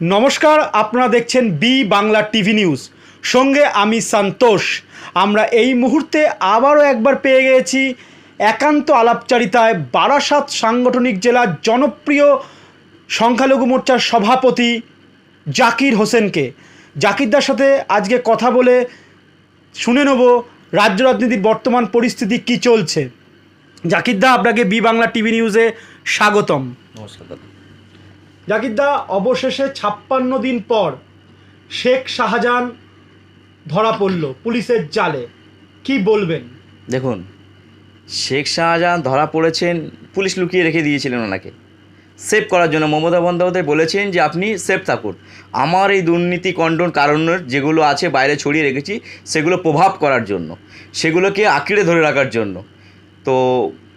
নমস্কার, আপনারা দেখছেন বি বাংলা টিভি নিউজ। সঙ্গে আমি সন্তোষ। আমরা এই মুহূর্তে আবারও একবার পেয়ে গিয়েছি একান্ত আলাপচারিতায় বারাসাত সাংগঠনিক জেলার জনপ্রিয় সংখ্যালঘু মোর্চার সভাপতি জাকির হোসেনকে। জাকিরদার সাথে আজকে কথা বলে শুনে নেব রাজ্য রাজনীতির বর্তমান পরিস্থিতি কী চলছে। জাকিরদা, আপনাকে বি বাংলা টিভি নিউজে স্বাগতম। নমস্কার দাদা। জাকিরদা অবশেষে ছাপ্পান্ন দিন পর শেখ শাহজাহান ধরা পড়ল পুলিশের জালে। কি বলবেন? দেখুন, শেখ শাহজাহান ধরা পড়েছেন, পুলিশ লুকিয়ে রেখে দিয়েছিলেন ওনাকে। সেভ করার জন্য মমতা বন্দ্যোপাধ্যায় বলেছেন যে, আপনি সেফ থাকুন। আমার এই দুর্নীতি কণ্ডন কারণের যেগুলো আছে বাইরে ছড়িয়ে রেখেছি, সেগুলো প্রভাব করার জন্য, সেগুলোকে আঁকড়ে ধরে রাখার জন্য। তো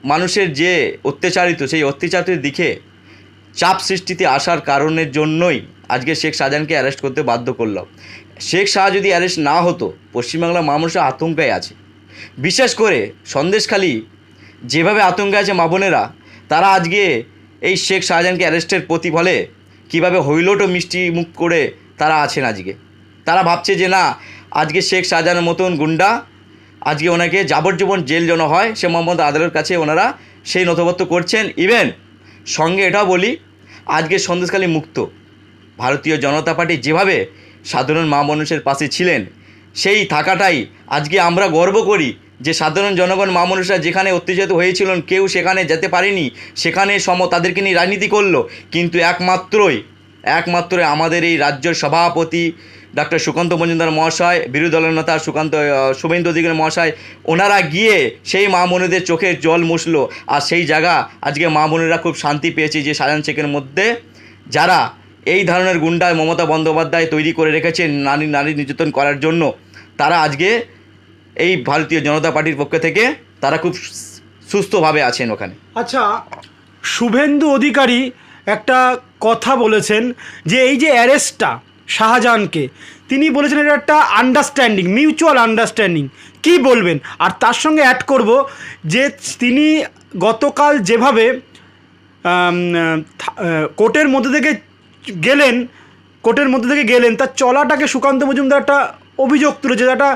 মানুষের যে অত্যাচারিত, সেই অত্যাচারিত দিকে চাপ সৃষ্টিতে আসার কারণের জন্যই আজকে শেখ শাহজাহানকে অ্যারেস্ট করতে বাধ্য করলাম শেখ শাহ যদি অ্যারেস্ট না হতো, পশ্চিমবাংলার মানুষের আতঙ্কে আছে। বিশেষ করে সন্দেশখালী যেভাবে আতঙ্কে আছে মা বোনেরা, তারা আজকে এই শেখ শাহজাহানকে অ্যারেস্টের প্রতিফলে কীভাবে হৈলোট ও মিষ্টি মুখ করে তারা আছেন আজকে। তারা ভাবছে যে না, আজকে শেখ শাহজাহানের মতন গুন্ডা, আজকে ওনাকে যাবজ্জীবন জেল যেন হয়, সে মোহাম্মদ আদালতের কাছে ওনারা সেই নথিবদ্ধ করছেন। ইভেন সঙ্গে এটাও বলি আজকে সন্দেশকালী মুক্ত। ভারতীয় জনতা পার্টি যেভাবে সাধারণ মা মানুষের পাশে ছিলেন, সেই থাকাটাই আজকে আমরা গর্ব করি যে সাধারণ জনগণ মা মানুষরা যেখানে অত্যাচারিত হয়েছিলেন, কেউ সেখানে যেতে পারেনি, সেখানে সম তাদেরকে নিয়ে রাজনীতি করল। কিন্তু একমাত্রই একমাত্রই আমাদের এই রাজ্যের সভাপতি ডক্টর সুকান্ত মজুমদার মহাশয়, বিরোধী দলের নেতা সুকান্ত শুভেন্দু অধিকারী মহাশয়, ওনারা গিয়ে সেই মা বোনেদের চোখের জল মুছলো। আর সেই জায়গা আজকে মা বোনেরা খুব শান্তি পেয়েছে যে সাজান শেখের মধ্যে যারা এই ধরনের গুন্ডা মমতা বন্দ্যোপাধ্যায় তৈরি করে রেখেছেন নারী নারী নির্যাতন করার জন্য, তারা আজকে এই ভারতীয় জনতা পার্টির পক্ষ থেকে তারা খুব সুস্থভাবে আছেন ওখানে। আচ্ছা শুভেন্দু অধিকারী একটা কথা বলেছেন যে এই যে অ্যারেস্টটা শাহজাহানকে, তিনি বলেছেন এটা একটা আন্ডারস্ট্যান্ডিং মিউচুয়াল আন্ডারস্ট্যান্ডিং কি বলবেন? আর তার সঙ্গে অ্যাড করব যে তিনি গতকাল যেভাবে কোর্টের মধ্যে থেকে গেলেন, কোর্টের মধ্যে থেকে গেলেন, তার চলাটাকে সুকান্ত মজুমদার একটা অভিযোগ তুলেছে একটা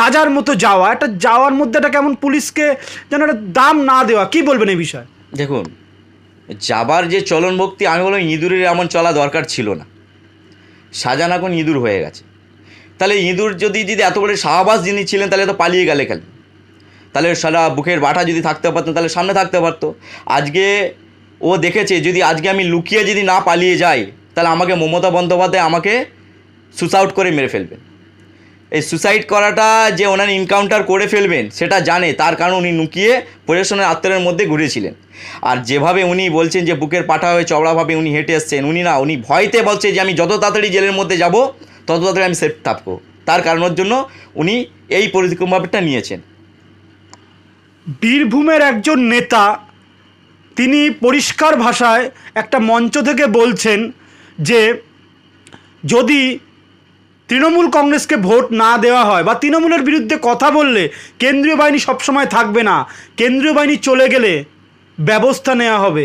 রাজার মতো যাওয়া, একটা যাওয়ার মধ্যে একটা কেমন পুলিশকে যেন একটা দাম না দেওয়া। কি বলবেন এই বিষয়ে? দেখুন যাবার যে চলন ভক্তি, আমি বললাম ইঁদুরের এমন চলা দরকার ছিল না। সাজান এখন ইঁদুর হয়ে গেছে। তাহলে ইঁদুর যদি যদি এত বড় শাহবাজ যিনি ছিলেন, তাহলে তো পালিয়ে গেলে খালি তাহলে সারা বুকের বাটা যদি থাকতে পারতো, তাহলে সামনে থাকতে পারতো। আজকে ও দেখেছে, যদি আজকে আমি লুকিয়ে যদি না পালিয়ে যাই, তাহলে আমাকে মমতা বন্দ্যোপাধ্যায় আমাকে সুসাউট করে মেরে ফেলবেন। এই সুসাইড করাটা যে ওনার ইনকাউন্টার করে ফেলবেন, সেটা জানে। তার কারণ উনি লুকিয়ে প্রশাসনের আত্মারের মধ্যে ঘুরেছিলেন। আর যেভাবে উনি বলছেন যে বুকের পাঠা হয়ে চওড়াভাবে উনি হেঁটে এসছেন, উনি না, উনি ভয়তে বলছে যে আমি যত তাড়াতাড়ি জেলের মধ্যে যাব, তত তাড়াতাড়ি আমি সেফ থাকব। তার কারণের জন্য উনি এই পরিকল্পনাটা নিয়েছেন। বীরভূমের একজন নেতা, তিনি পরিষ্কার ভাষায় একটা মঞ্চ থেকে বলছেন যে যদি তৃণমূল কংগ্রেসকে ভোট না দেওয়া হয় বা তৃণমূলের বিরুদ্ধে কথা বললে কেন্দ্রীয় বাহিনী সবসময় থাকবে না, কেন্দ্রীয় বাহিনী চলে গেলে ব্যবস্থা নেওয়া হবে।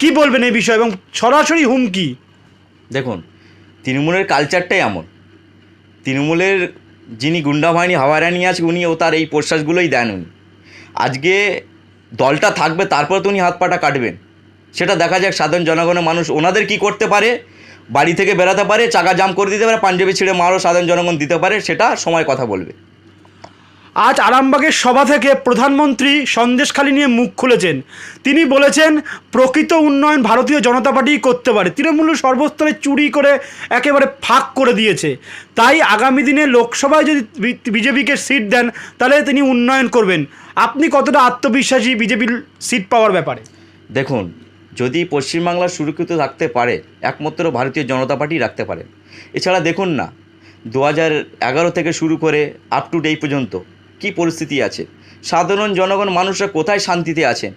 কি বলবেন এই বিষয়ে এবং সরাসরি হুমকি? দেখুন, তৃণমূলের কালচারটাই এমন। তৃণমূলের যিনি গুন্ডা বাহিনী হাওয়ারানি আছে, উনি ও তার এই প্রশ্বাসগুলোই দেন উনি। আজকে দলটা থাকবে, তারপর তো উনি হাত পাটা কাটবেন। সেটা দেখা যাক, সাধারণ জনগণের মানুষ ওনাদের কি করতে পারে বাড়ি থেকে বেরাতে পারে চাকা জাম করে দিতে পারে পাঞ্জাবি ছিঁড়ে মারও সাধারণ জনগণ দিতে পারে সেটা সময় কথা বলবে। আজ আরামবাগের সভা থেকে প্রধানমন্ত্রী সন্দেশখালী নিয়ে মুখ খুলেছেন। তিনি বলেছেন প্রকৃত উন্নয়ন ভারতীয় জনতা পার্টি করতে পারে। তৃণমূল সর্বস্তরে চুরি করে একেবারে ফাঁক করে দিয়েছে। তাই আগামী দিনে লোকসভায় যদি বিজেপিকে সিট দেন তাহলে তিনি উন্নয়ন করবেন। আপনি কতটা আত্মবিশ্বাসী বিজেপির সিট পাওয়ার ব্যাপারে? দেখুন যদি পশ্চিমবাংলা সুরক্ষিত থাকতে পারে, একমাত্র ভারতীয় জনতা পার্টি রাখতে পারে। এছাড়া দেখুন না, দু হাজার এগারো থেকে শুরু করে আপ টু ডে পর্যন্ত কি পরিস্থিতি আছে। সাধারণ জনগণ মানুষরা কোথায় শান্তিতে আছেন?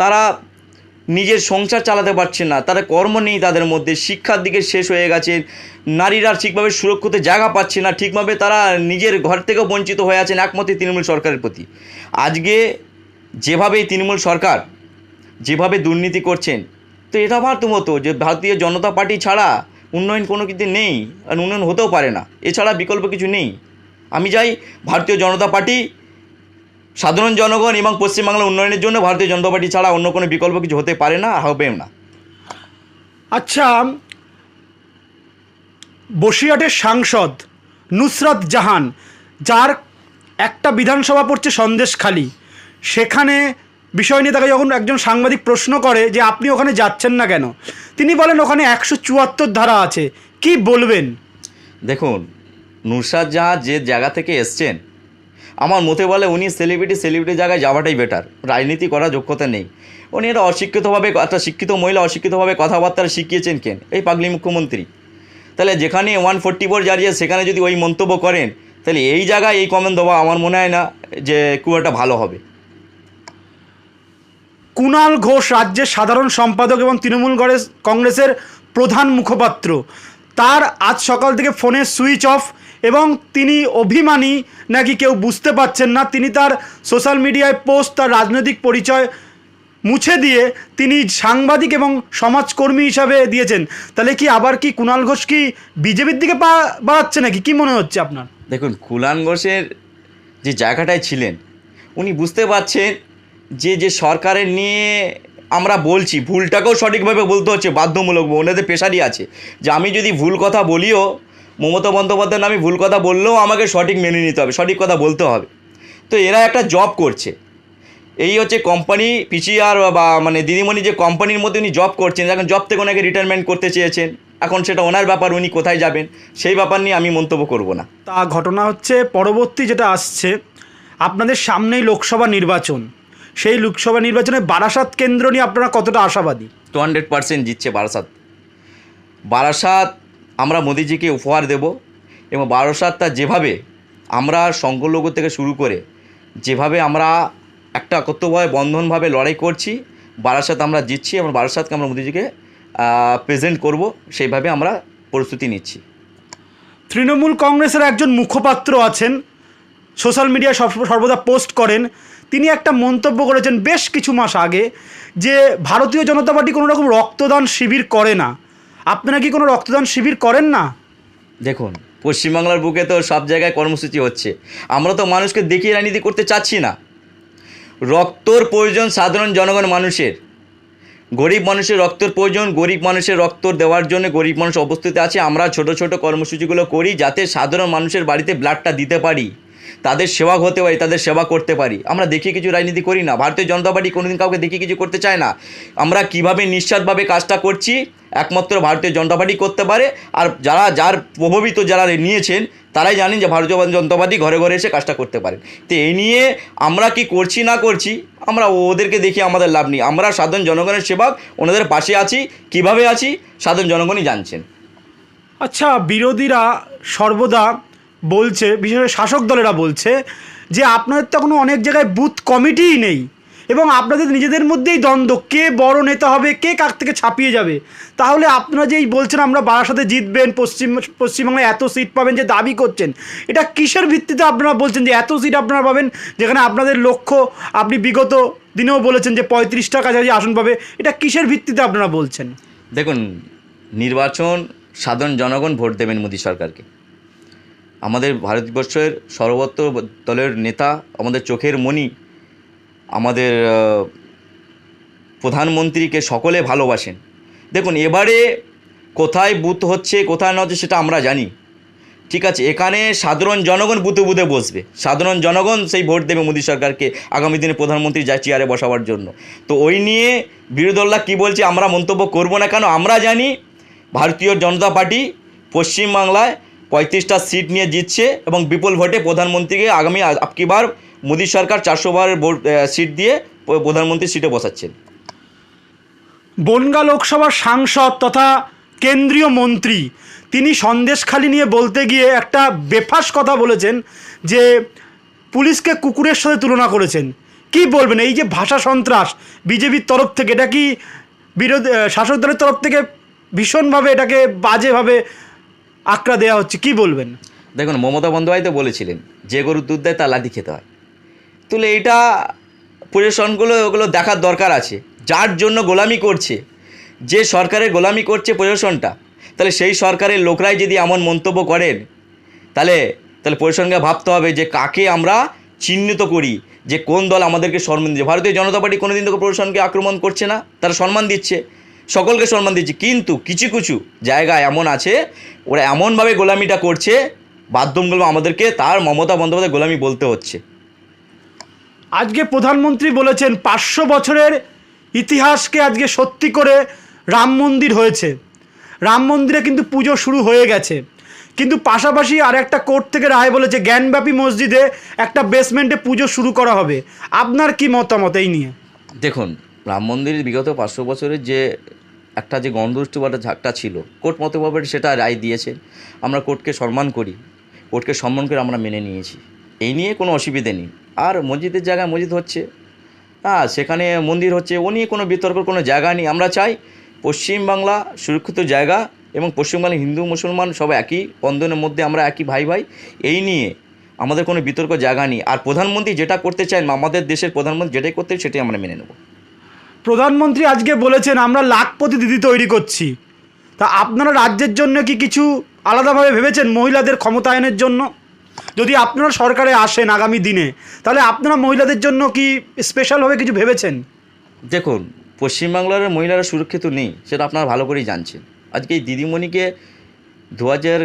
তারা নিজের সংসার চালাতে পারছে না তারা কর্ম নেই তাদের মধ্যে, শিক্ষার দিকে শেষ হয়ে গেছে, নারীরা ঠিকভাবে সুরক্ষিত জায়গা পাচ্ছে না, ঠিকভাবে তারা নিজের ঘর থেকেও বঞ্চিত হয়ে আছেন একমতে তৃণমূল সরকারের প্রতি। আজকে যেভাবে তৃণমূল সরকার যেভাবে দুর্নীতি করছেন, তো এটা ভারত মতো যে ভারতীয় জনতা পার্টি ছাড়া উন্নয়ন কোনো কিছু নেই আর উন্নয়ন হতেও পারে না। এছাড়া বিকল্প কিছু নেই। আমি চাই ভারতীয় জনতা পার্টি, সাধারণ জনগণ এবং পশ্চিমবাংলার উন্নয়নের জন্য ভারতীয় জনতা পার্টি ছাড়া অন্য কোনো বিকল্প কিছু হতে পারে না আর হবেও না। আচ্ছা বসিরহাটের সাংসদ নুসরাত জাহান, যার একটা বিধানসভা পড়ছে সন্দেশখালি, সেখানে বিষয় নিয়ে তাকে যখন একজন সাংবাদিক প্রশ্ন করে যে আপনি ওখানে যাচ্ছেন না কেন, তিনি বলেন ওখানে একশো চুয়াত্তর ধারা আছে। কি বলবেন? দেখুন নুরসাদ জাহাঁ যে জায়গা থেকে এসছেন, আমার মতে বলে উনি সেলিব্রিটি সেলিব্রিটি জায়গায় যাওয়াটাই বেটার রাজনীতি করার যোগ্যতা নেই। উনি এটা অশিক্ষিতভাবে, একটা শিক্ষিত মহিলা অশিক্ষিতভাবে কথাবার্তা শিখিয়েছেন কেন? এই পাগলি মুখ্যমন্ত্রী। তাহলে যেখানে ওয়ান ফোর্টি ফোর জারিয়ে সেখানে যদি ওই মন্তব্য করেন, তাহলে এই জায়গায় এই কমেন্ট দেওয়া আমার মনে হয় না যে খুব একটা ভালো হবে। কুণাল ঘোষ রাজ্যের সাধারণ সম্পাদক এবং তৃণমূল কংগ্রেস কংগ্রেসের প্রধান মুখপাত্র। তার আজ সকাল থেকে ফোনে সুইচ অফ এবং তিনি অভিমানী নাকি কেউ বুঝতে পারছেন না। তিনি তার সোশ্যাল মিডিয়ায় পোস্ট, তার রাজনৈতিক পরিচয় মুছে দিয়ে তিনি সাংবাদিক এবং সমাজকর্মী হিসাবে দিয়েছেন। তাহলে কি আবার কি কুণাল ঘোষ কি বিজেপির দিকে পা বাড়াচ্ছে নাকি? কি মনে হচ্ছে আপনার? দেখুন কুলান ঘোষের যে জায়গাটায় ছিলেন, উনি বুঝতে পারছেন যে যে সরকারের নিয়ে আমরা বলছি, ভুলটাকেও সঠিকভাবে বলতে হচ্ছে, বাধ্যমূলক ওনাদের পেশারই আছে। যে আমি যদি ভুল কথা বলিও, মমতা বন্দ্যোপাধ্যায়ের নামে ভুল কথা বললেও আমাকে সঠিক মেনে নিতে হবে, সঠিক কথা বলতে হবে। তো এরা একটা জব করছে। এই হচ্ছে কোম্পানি, পিচিআর বা মানে দিদিমণি যে কোম্পানির মধ্যে উনি জব করছেন, এখন জব থেকে ওনাকে রিটায়ারমেন্ট করতে চেয়েছেন, এখন সেটা ওনার ব্যাপার, উনি কোথায় যাবেন, সেই ব্যাপার নিয়ে আমি মন্তব্য করব না। তা ঘটনা হচ্ছে, পরবর্তী যেটা আসছে, আপনাদের সামনেই লোকসভা নির্বাচন। সেই লোকসভা নির্বাচনে বারাসাত কেন্দ্র নিয়ে আপনারা কতটা আশাবাদী? টু হান্ড্রেড পার্সেন্ট জিতছে বারাসাত। বারাসাত আমরা মোদিজিকে উপহার দেব এবং বারাসাত তা যেভাবে আমরা সংখ্যালঘু থেকে শুরু করে যেভাবে আমরা একটা কর্তব্যভাবে বন্ধনভাবে লড়াই করছি বারাসাত আমরা জিতছি এবং বারাসাতকে আমরা মোদিজিকে প্রেজেন্ট করব সেইভাবে আমরা প্রস্তুতি নিচ্ছি। তৃণমূল কংগ্রেসের একজন মুখপাত্র আছেন সোশ্যাল মিডিয়ায় সর্বদা পোস্ট করেন তিনি একটা মন্তব্য করেছেন বেশ কিছু মাস আগে যে ভারতীয় জনতা পার্টি কোনো রকম রক্তদান শিবির করে না। আপনারা কি কোনো রক্তদান শিবির করেন না? দেখুন, পশ্চিমবাংলার বুকে তো সব জায়গায় কর্মসূচি হচ্ছে। আমরা তো মানুষকে দেখিয়ে রাজনীতি করতে চাচ্ছি না। রক্তর প্রয়োজন সাধারণ জনগণ মানুষের। গরিব মানুষের রক্তের প্রয়োজন, গরিব মানুষের রক্ত দেওয়ার জন্য গরিব মানুষ অবস্থিত আছে। আমরা ছোট ছোট কর্মসূচিগুলো করি যাতে সাধারণ মানুষের বাড়িতে ব্লাডটা দিতে পারি। তাদের সেবা হতে পারি, তাদের সেবা করতে পারি। আমরা দেখি কিছু রাজনীতি করি না। ভারতীয় জনতা পার্টি কোনোদিন কাউকে দেখি কিছু করতে চায় না। আমরা কীভাবে নিঃস্বার্থভাবে কাজটা করছি, একমাত্র ভারতীয় জনতা পার্টি করতে পারে। আর যারা, যার প্রভাবিত যারা নিয়েছেন, তারাই জানেন যে ভারতীয় জনতা পার্টি ঘরে ঘরে এসে কাজটা করতে পারেন তো এই নিয়ে আমরা কি করছি না করছি, আমরা ওদেরকে দেখি আমাদের লাভ নেই। আমরা সাধারণ জনগণের সেবক, ওনাদের পাশে আছি। কীভাবে আছি, সাধারণ জনগণই জানছেন। আচ্ছা বিরোধীরা সর্বদা বলছে, বিশেষ করে শাসক দলেরা বলছে যে আপনাদের তো কোনো অনেক জায়গায় বুথ কমিটিই নেই এবং আপনাদের নিজেদের মধ্যেই দ্বন্দ্ব, কে বড় নেতা হবে, কে কার থেকে ছাপিয়ে যাবে। তাহলে আপনারা যেই বলছেন আমরা বারাসাতে জিতবেন, পশ্চিম পশ্চিমবাংলায় এত সিট পাবেন যে দাবি করছেন, এটা কিসের ভিত্তিতে আপনারা বলছেন যে এত সিট আপনারা পাবেন যেখানে আপনাদের লক্ষ্য, আপনি বিগত দিনেও বলেছেন যে পঁয়ত্রিশটা কাছাকাছি আসন পাবে, এটা কিসের ভিত্তিতে আপনারা বলছেন? দেখুন, নির্বাচন সাধারণ জনগণ ভোট দেবেন মোদী সরকারকে। আমাদের ভারতবর্ষের সর্বত্র দলের নেতা, আমাদের চোখের মণি আমাদের প্রধানমন্ত্রীকে সকলে ভালোবাসেন। দেখুন, এবারে কোথায় বুথ হচ্ছে, কোথায় না হচ্ছে সেটা আমরা জানি। ঠিক আছে, এখানে সাধারণ জনগণ বুথে বুথে বসবে। সাধারণ জনগণ সেই ভোট দেবে মোদী সরকারকে আগামী দিনে প্রধানমন্ত্রী যা চেয়ারে বসাবার জন্য। তো ওই নিয়ে বিরোধী দলরা কী বলছে, আমরা মন্তব্য করব না কেন? আমরা জানি, ভারতীয় জনতা পার্টি পশ্চিমবাংলায় পঁয়ত্রিশটা সিট নিয়ে জিতছে এবং বিপুল ভোটে প্রধানমন্ত্রীকে আগামী আপকিবার মোদী সরকার চারশো বার সিট দিয়ে প্রধানমন্ত্রী সিটে বসাচ্ছেন। বনগা লোকসভার সাংসদ তথা কেন্দ্রীয় মন্ত্রী, তিনি সন্দেশখালি নিয়ে বলতে গিয়ে একটা বেফাস কথা বলেছেন যে পুলিশকে কুকুরের সাথে তুলনা করেছেন। কি বলবেন? এই যে ভাষা সন্ত্রাস, বিজেপির তরফ থেকে এটা কি বিরোধী শাসক দলের তরফ থেকে ভীষণভাবে এটাকে বাজেভাবে আঁকড়া দেওয়া হচ্ছে, কি বলবেন? দেখুন, মমতা বন্দ্যোপাধ্যায় তো বলেছিলেন, যে গরুর দুধ দেয় তার লাঠি খেতে হয়। তাহলে এটা প্রশাসনগুলো, ওগুলো দেখার দরকার আছে। যার জন্য গোলামি করছে, যে সরকারের গোলামি করছে প্রশাসনটা, তাহলে সেই সরকারের লোকরাই যদি এমন মন্তব্য করেন, তাহলে তাহলে প্রশাসনকে ভাবতে হবে যে কাকে আমরা চিহ্নিত করি, যে কোন দল আমাদেরকে সম্মান দিচ্ছে। ভারতীয় জনতা পার্টি কোনোদিন তো প্রশাসনকে আক্রমণ করছে না, তারা সম্মান দিচ্ছে। সকলকে সম্মান দিচ্ছে। কিন্তু কিছু কিছু জায়গা এমন আছে ওরা এমনভাবে গোলামিটা করছে বাধ্যমূলক আমাদেরকে তার মমতা বন্দ্যোপাধ্যায় গোলামি বলতে হচ্ছে। আজকে প্রধানমন্ত্রী বলেছেন পাঁচশো বছরের ইতিহাসকে আজকে সত্যি করে রাম মন্দির হয়েছে। রাম মন্দিরে কিন্তু পুজো শুরু হয়ে গেছে। কিন্তু পাশাপাশি আর একটা কোর্ট থেকে রায় বলেছে জ্ঞানব্যাপী মসজিদে একটা বেসমেন্টে পুজো শুরু করা হবে। আপনার কি মতামত এই নিয়ে? দেখুন রাম মন্দিরের বিগত পাঁচশো বছরের যে একটা যে গন্ধুষ্টি বা একটা ঝাঁকটা ছিল, কোর্ট মতভাবে সেটা রায় দিয়েছে। আমরা কোর্টকে সম্মান করি, কোর্টকে সম্মান করে আমরা মেনে নিয়েছি। এই নিয়ে কোনো অসুবিধে নেই। আর মসজিদের জায়গায় মসজিদ হচ্ছে। হ্যাঁ সেখানে মন্দির হচ্ছে, ও নিয়ে কোনো বিতর্কের কোনো জায়গা নেই। আমরা চাই পশ্চিমবাংলা সুরক্ষিত জায়গা এবং পশ্চিমবাংলার হিন্দু, মুসলমান সব একই বন্ধনের মধ্যে আমরা একই ভাই ভাই। এই নিয়ে আমাদের কোনো বিতর্ক, জায়গা নেই। আর প্রধানমন্ত্রী যেটা করতে চান, আমাদের দেশের প্রধানমন্ত্রী যেটাই করতে সেটাই আমরা মেনে নেব। প্রধানমন্ত্রী আজকে বলেছেন, আমরা লাখপতি দিদি তৈরি করছি। তা আপনারা রাজ্যের জন্য কি কিছু আলাদাভাবে ভেবেছেন মহিলাদের ক্ষমতায়নের জন্য? যদি আপনারা সরকারে আসেন আগামী দিনে, তাহলে আপনারা মহিলাদের জন্য কি স্পেশালভাবে কিছু ভেবেছেন? দেখুন, পশ্চিমবাংলার মহিলারা সুরক্ষিত নেই, সেটা আপনারা ভালো করেই জানছেন। আজকে এই দিদিমণিকে দু হাজার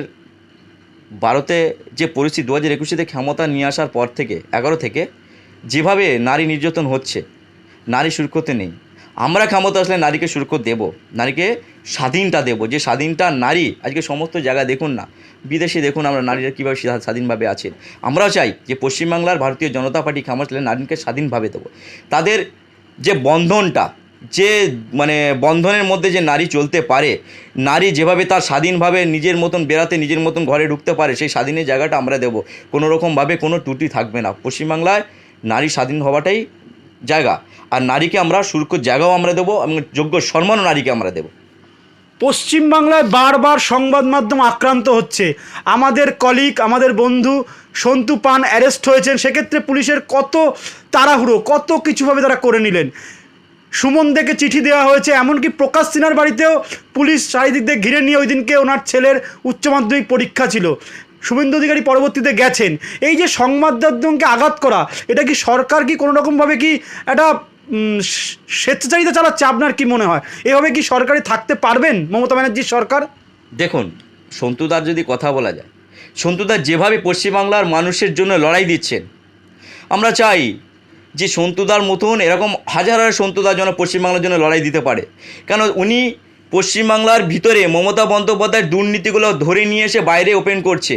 বারোতে যে পরিস্থিতি, দু হাজার একুশেতে ক্ষমতা নিয়ে আসার পর থেকে, এগারো থেকে, যেভাবে নারী নির্যাতন হচ্ছে, নারী সুরক্ষিত নেই। আমরা ক্ষমতা আসলে নারীকে সুরক্ষিত দেব, নারীকে স্বাধীনটা দেব। যে স্বাধীনটা নারী, আজকে সমস্ত জায়গায় দেখুন না, বিদেশে দেখুন আমরা নারীরা কীভাবে স্বাধীনভাবে আছেন। আমরাও চাই যে পশ্চিমবাংলার ভারতীয় জনতা পার্টি ক্ষমতা আসলে নারীকে স্বাধীনভাবে দেবো। তাদের যে বন্ধনটা, যে মানে বন্ধনের মধ্যে যে নারী চলতে পারে, নারী যেভাবে তার স্বাধীনভাবে নিজের মতন বেড়াতে, নিজের মতন ঘরে ঢুকতে পারে, সেই স্বাধীনের জায়গাটা আমরা দেবো। কোনো রকমভাবে কোনো ত্রুটি থাকবে না। পশ্চিমবাংলায় নারী স্বাধীন হওয়াটাই জায়গা। আর নারীকে আমরা সুরক্ষ জায়গাও আমরা দেবো এবং যোগ্য সম্মানও নারীকে আমরা দেবো। পশ্চিমবাংলায় বারবার সংবাদ মাধ্যম আক্রান্ত হচ্ছে। আমাদের কলিগ আমাদের বন্ধু সন্তু পান অ্যারেস্ট হয়েছেন। সেক্ষেত্রে পুলিশের কত তাড়াহুড়ো, কত কিছুভাবে তারা করে নিলেন? সুমন দেখে চিঠি দেওয়া হয়েছে, এমনকি প্রকাশ সিনহার বাড়িতেও পুলিশ চারিদিক দিয়ে ঘিরে নিয়ে ওই দিনকে ওনার ছেলের উচ্চ মাধ্যমিক পরীক্ষা ছিল। শুভেন্দু অধিকারী পরবর্তীতে গেছেন। এই যে সংবাদ মাধ্যমকে আঘাত করা, এটা কি সরকার কি কোনো রকমভাবে কি একটা স্বেচ্ছাচারিতা চালাচ্ছে, আপনার কি মনে হয়? এভাবে কি সরকারি থাকতে পারবেন, মমতা ব্যানার্জির সরকার? দেখুন, সন্তুদার যদি কথা বলা যায় সন্তুদার যেভাবে পশ্চিমবাংলার মানুষের জন্য লড়াই দিচ্ছেন, আমরা চাই যে সন্তুদার মতন এরকম হাজার হাজার সন্তুদার জন্য পশ্চিমবাংলার জন্য লড়াই দিতে পারে। কেন উনি পশ্চিমবাংলার ভিতরে মমতা বন্দ্যোপাধ্যায়ের দুর্নীতিগুলো ধরে নিয়ে এসে বাইরে ওপেন করছে।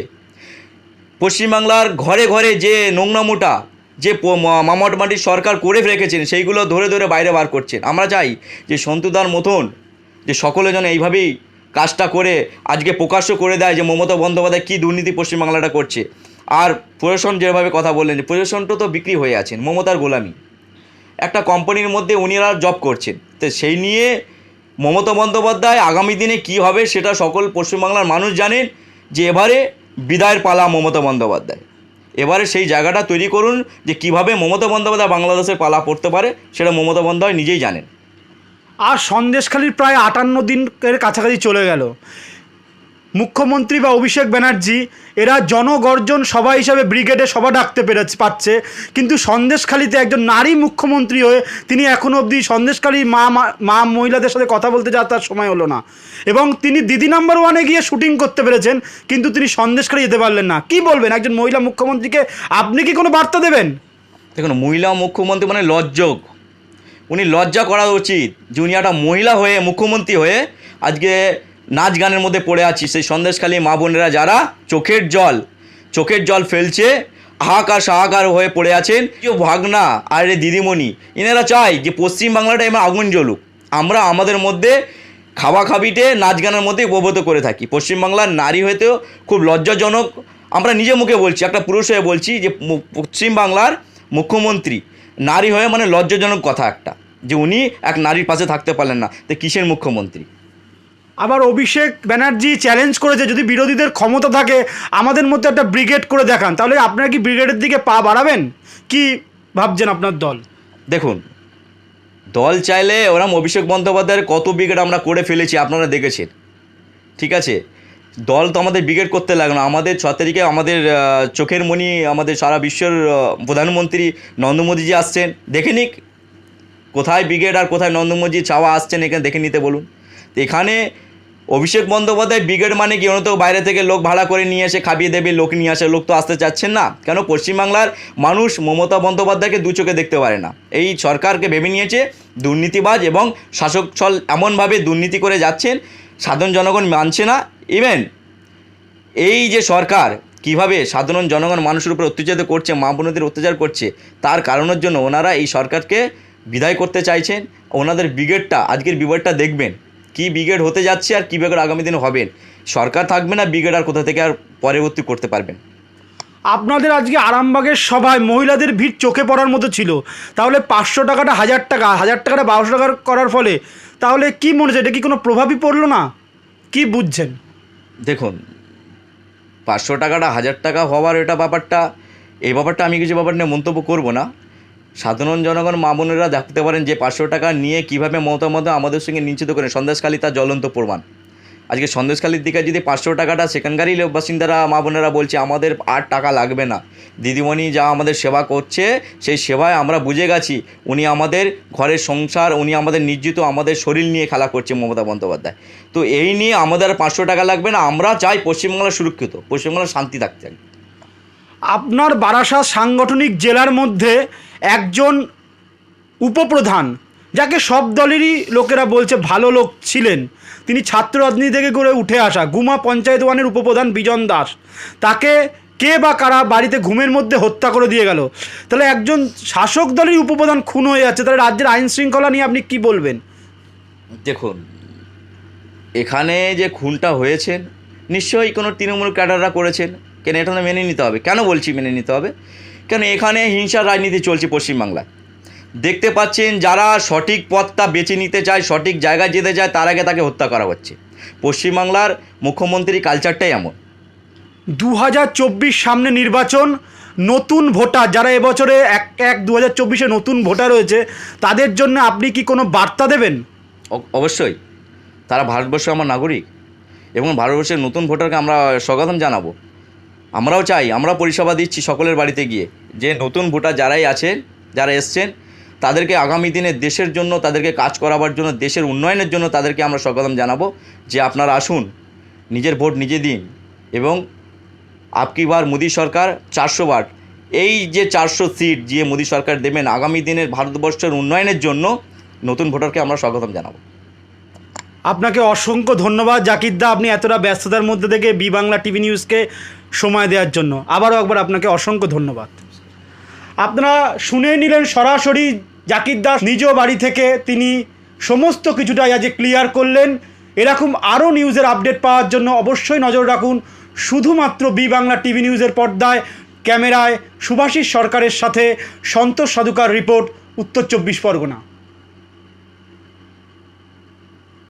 পশ্চিমবাংলার ঘরে ঘরে যে নোংরামোটা যে প- মামট মাটির সরকার করে রেখেছেন সেইগুলো ধরে ধরে বাইরে বার করছেন। আমরা চাই যে সন্তুদার মতন যে সকলে যেন এইভাবেই কাজটা করে, আজকে প্রকাশ্য করে দেয় যে মমতা বন্দ্যোপাধ্যায় কী দুর্নীতি পশ্চিমবাংলাটা করছে। আর প্রশাসন যেভাবে কথা বললেন প্রশাসনটা তো বিক্রি হয়ে আছেন, মমতার গোলামি। একটা কোম্পানির মধ্যে উনিরা জব করছেন। তো সেই নিয়ে মমতা বন্দ্যোপাধ্যায় আগামী দিনে কি হবে সেটা সকল পশ্চিমবাংলার মানুষ জানেন যে এবারে বিদায়ের পালা মমতা বন্দ্যোপাধ্যায়। এবারে সেই জায়গাটা তৈরি করুন যে কীভাবে মমতা বন্দ্যোপাধ্যায় বাংলাদেশের পালা পড়তে পারে, সেটা মমতা বন্দ্যোপাধ্যায় নিজেই জানেন। আর সন্দেশখালির প্রায় আটান্ন দিনের কাছাকাছি চলে গেল। মুখ্যমন্ত্রী বা অভিষেক ব্যানার্জি, এরা জনগর্জন সভা হিসাবে ব্রিগেডে সভা ডাকতে পেরেছে পাচ্ছে কিন্তু সন্দেশখালিতে একজন নারী মুখ্যমন্ত্রী হয়ে তিনি এখনও অবধি সন্দেশখালী মা, মা- মহিলাদের সাথে কথা বলতে যাওয়ার তার সময় হলো না। এবং তিনি দিদি নাম্বার ওয়ানে গিয়ে শুটিং করতে পেরেছেন, কিন্তু তিনি সন্দেশখালী যেতে পারলেন না। কি বলবেন একজন মহিলা মুখ্যমন্ত্রীকে? আপনি কি কোনো বার্তা দেবেন? দেখুন, মহিলা মুখ্যমন্ত্রী মানে লজ্জক। উনি লজ্জা করা উচিত একটা মহিলা হয়ে, মুখ্যমন্ত্রী হয়ে আজকে নাচ গানের মধ্যে পড়ে আছি। সেই সন্দেশখালী মা বোনেরা যারা চোখের জল চোখের জল ফেলছে, হাহাকার সাহাকার হয়ে পড়ে আছেন। কেউ ভাগনা, আর রে দিদিমণি এনারা চাই যে পশ্চিম বাংলাটা এবার আগুন জ্বলুক। আমরা আমাদের মধ্যে খাওয়া খাবিটে নাচ গানের মধ্যে উপভূত করে থাকি। পশ্চিমবাংলার নারী হইতেও খুব লজ্জাজনক। আমরা নিজে মুখে বলছি, একটা পুরুষ হয়ে বলছি যে পশ্চিমবাংলার মুখ্যমন্ত্রী। নারী হয়ে মানে লজ্জাজনক কথা একটা, যে উনি এক নারীর পাশে থাকতে পারলেন না। তো কিসের মুখ্যমন্ত্রী? আবার অভিষেক ব্যানার্জি চ্যালেঞ্জ করেছে, যদি বিরোধীদের ক্ষমতা থাকে, আমাদের মধ্যে একটা ব্রিগেড করে দেখান। তাহলে আপনারা কি ব্রিগেডের দিকে পা বাড়াবেন? কি ভাবছেন আপনার দল? দেখুন, দল চাইলে ওরম অভিষেক বন্দ্যোপাধ্যায়ের কত ব্রিগেড আমরা করে ফেলেছি, আপনারা দেখেছেন। ঠিক আছে? দল তো আমাদের ব্রিগেড করতে লাগল আমাদের ছ তারিখে আমাদের চোখের মণি, আমাদের সারা বিশ্বের প্রধানমন্ত্রী নরেন্দ্র মোদীজি আসছেন। দেখে নিক, কোথায় ব্রিগেড আর কোথায় নরেন্দ্র মোদী চাওয়া আসছেন এখানে দেখে নিতে বলুন। এখানে অভিষেক বন্দ্যোপাধ্যায় ব্রিগেড মানে কি? তো বাইরে থেকে লোক ভাড়া করে নিয়ে এসে খাবিয়ে দেবে, লোক নিয়ে আসে লোক তো আসতে চাচ্ছেন না। কেন? পশ্চিমবাংলার মানুষ মমতা বন্দ্যোপাধ্যায়কে দু চোখে দেখতে পারে না। এই সরকারকে ভেবে নিয়েছে দুর্নীতিবাজ এবং শাসক ছল এমনভাবে দুর্নীতি করে যাচ্ছেন, সাধারণ জনগণ মানছে না। ইভেন এই যে সরকার কীভাবে সাধারণ জনগণ মানুষের উপর অত্যাচার করছে, মা বোনদের অত্যাচার করছে, তার কারণের জন্য ওনারা এই সরকারকে বিদায় করতে চাইছেন। ওনাদের ব্রিগেডটা আজকের ব্রিগেডটা দেখবেন। কি ব্রিগেড হতে যাচ্ছে আর কী ব্রিগেড আগামী দিনে হবেন সরকার থাকবে না ব্রিগেড আর কোথা থেকে আর পরবর্তী করতে পারবেন আপনাদের আজকে আরামবাগের সভায় মহিলাদের ভিড় চোখে পড়ার মতো ছিল। তাহলে পাঁচশো টাকাটা হাজার টাকা হাজার টাকাটা বারোশো টাকা করার ফলে তাহলে কি মনে হচ্ছে? এটা কি কোনো প্রভাবই পড়ল না? কি বুঝছেন? দেখুন পাঁচশো টাকাটা হাজার টাকা হওয়ার এটা ব্যাপারটা এই ব্যাপারটা আমি কিছু ব্যাপার নিয়ে মন্তব্য করব না। সাধারণ জনগণ, মা বোনেরা দেখতে পারেন যে পাঁচশো টাকা নিয়ে কীভাবে মমতা মতো আমাদের সঙ্গে নিশ্চিত করেন। সন্দেশখালী তার জ্বলন্ত প্রমাণ। আজকে সন্দেশখালীর দিকে যদি পাঁচশো টাকাটা সেখানকারই বাসিন্দারা, মা বোনেরা বলছে, আমাদের আর টাকা লাগবে না। দিদিমণি যা আমাদের সেবা করছে, সেই সেবায় আমরা বুঝে গেছি, উনি আমাদের ঘরের সংসার, উনি আমাদের নির্জিত, আমাদের শরীর নিয়ে খেলা করছে মমতা বন্দ্যোপাধ্যায়। তো এই নিয়ে আমাদের পাঁচশো টাকা লাগবে না, আমরা চাই পশ্চিমবাংলা সুরক্ষিত, পশ্চিমবাংলা শান্তি থাকতে। আপনার বারাসাত সাংগঠনিক জেলার মধ্যে একজন উপপ্রধান, যাকে সব দলেরই লোকেরা বলছে ভালো লোক ছিলেন। তিনি ছাত্র রাজনীতি থেকে করে উঠে আসা গুমা পঞ্চায়েত ওয়ানের উপপ্রধান বিজন দাস। তাকে কে বা কারা বাড়িতে ঘুমের মধ্যে হত্যা করে দিয়ে গেল? তাহলে একজন শাসক দলের উপপ্রধান খুন হয়ে যাচ্ছে, তাহলে রাজ্যের আইন শৃঙ্খলা নিয়ে আপনি কি বলবেন? দেখুন, এখানে যে খুনটা হয়েছেন, নিশ্চয়ই কোনো তৃণমূল ক্যাডাররা করেছেন, কেন এটা মেনে নিতে হবে? কেন বলছি মেনে নিতে হবে? কেন এখানে হিংসার রাজনীতি চলছে পশ্চিমবাংলায়? দেখতে পাচ্ছেন যারা সঠিক পথটা বেছে নিতে চায় সঠিক জায়গায় যেতে চায় তার আগে তাকে হত্যা করা হচ্ছে। পশ্চিমবাংলার মুখ্যমন্ত্রী কালচারটাই এমন। দু হাজার চব্বিশ সামনে নির্বাচন নতুন ভোটার যারা এবছরে এক এক দু হাজার চব্বিশে নতুন ভোটার রয়েছে তাদের জন্য আপনি কি কোনো বার্তা দেবেন? অবশ্যই। তারা ভারতবর্ষের আমার নাগরিক এবং ভারতবর্ষের নতুন ভোটারকে আমরা স্বাগতম জানাব। আমরাও চাই, আমরা পরিষেবা দিচ্ছি সকলের বাড়িতে গিয়ে। যে নতুন ভোটার যারাই আছেন যারা এসছেন, তাদেরকে আগামী দিনে দেশের জন্য, তাদেরকে কাজ করাবার জন্য, দেশের উন্নয়নের জন্য তাদেরকে আমরা স্বাগতম জানাব যে আপনারা আসুন, নিজের ভোট নিজে দিন এবং আপকি বার মোদী সরকার চারশো বার। এই যে চারশো সিট যে মোদী সরকার দেবেন, আগামী দিনের ভারতবর্ষের উন্নয়নের জন্য নতুন ভোটারকে আমরা স্বাগতম জানাব। আপনাকে অসংখ্য ধন্যবাদ। জাকিরদা আপনি এতটা ব্যস্ততার মধ্যে থেকে বি বাংলা টিভি নিউজকে সময় দেওয়ার জন্য। আবারও একবার আপনাকে অসংখ্য ধন্যবাদ। আপনারা শুনে নিলেন সরাসরি জাকির দাস নিজ বাড়ি থেকে তিনি সমস্ত কিছুটাই আজ ক্লিয়ার করলেন। এরকম আরও নিউজের আপডেট পাওয়ার জন্য অবশ্যই নজর রাখুন। শুধুমাত্র বি বাংলা টিভি নিউজের পর্দায়, ক্যামেরায় সুভাষিস সরকারের সাথে সন্তোষ সাধুকার রিপোর্ট, উত্তর চব্বিশ পরগনা।